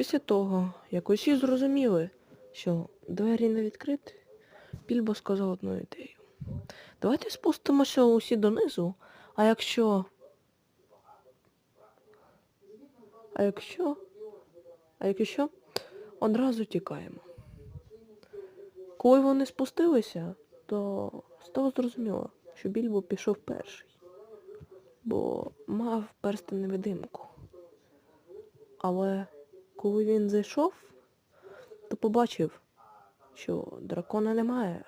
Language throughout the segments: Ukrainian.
Після того, як усі зрозуміли, що двері не відкриті, Більбо сказав одну ідею. Давайте спустимося усі донизу, а якщо. А якщо. А якщо одразу тікаємо. Коли вони спустилися, то стало зрозуміло, що Більбо пішов перший, бо мав персти невидимку. Але коли він зайшов, то побачив, що дракона немає.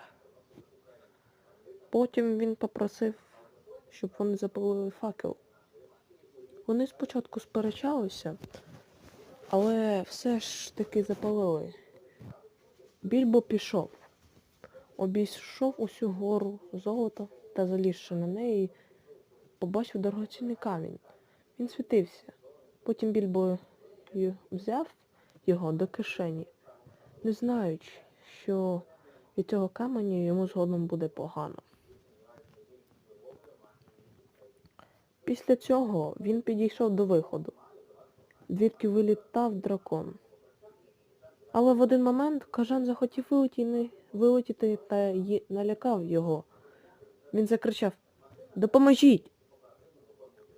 Потім він попросив, щоб вони запалили факел. Вони спочатку сперечалися, але все ж таки запалили. Більбо пішов. Обійшов усю гору золота та залізши на неї, побачив дорогоцінний камінь. Він світився. Потім Більбо й- взяв його до кишені, не знаючи, що від цього каменю йому згодом буде погано. Після цього він підійшов до виходу, звідки вилітав дракон. Але в один момент кажан захотів вилетіти, вилетіти та налякав його. Він закричав Допоможіть!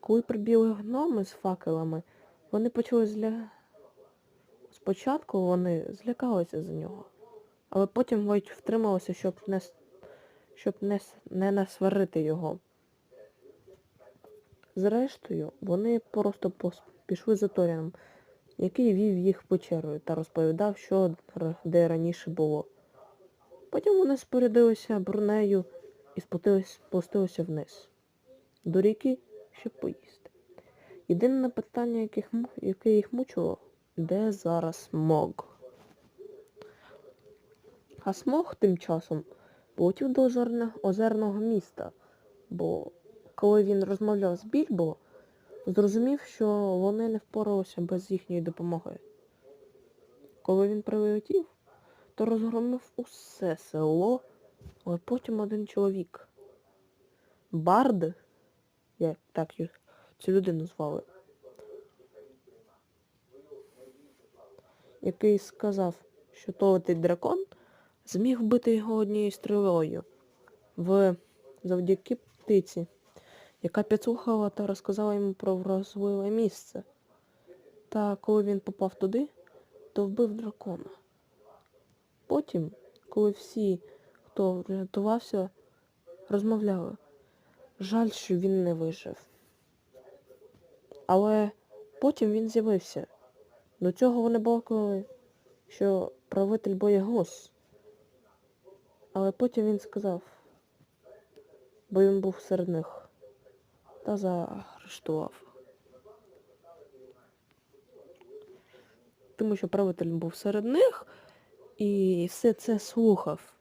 Коли прибігли гноми з факелами, вони почали зля... Спочатку вони злякалися за нього, але потім ледь втрималися, щоб не, щоб не, не насварити його. Зрештою, вони просто пішли за Торіном, який вів їх печерою та розповідав, що де раніше було. Потім вони спорядилися бронею і спустилися вниз. До ріки, щоб поїсти. Єдине питання, яке їх мучило, де зараз Мог? А Смог тим часом полетів до озерного міста, бо коли він розмовляв з Більбо, зрозумів, що вони не впоралися без їхньої допомоги. Коли він прилетів, то розгромив усе село, але потім один чоловік. Бард, як так цю людину звали, який сказав, що толетий дракон зміг вбити його однією стрілою в завдяки птиці, яка підслухала та розказала йому про вразливе місце. Та коли він попав туди, то вбив дракона. Потім, коли всі, хто врятувався, розмовляли, жаль, що він не вижив. Але потім він з'явився. До цього вони балакали, що правитель боєгос. Але потім він сказав, бо він був серед них, та заарештував. Тому що правитель був серед них і все це слухав.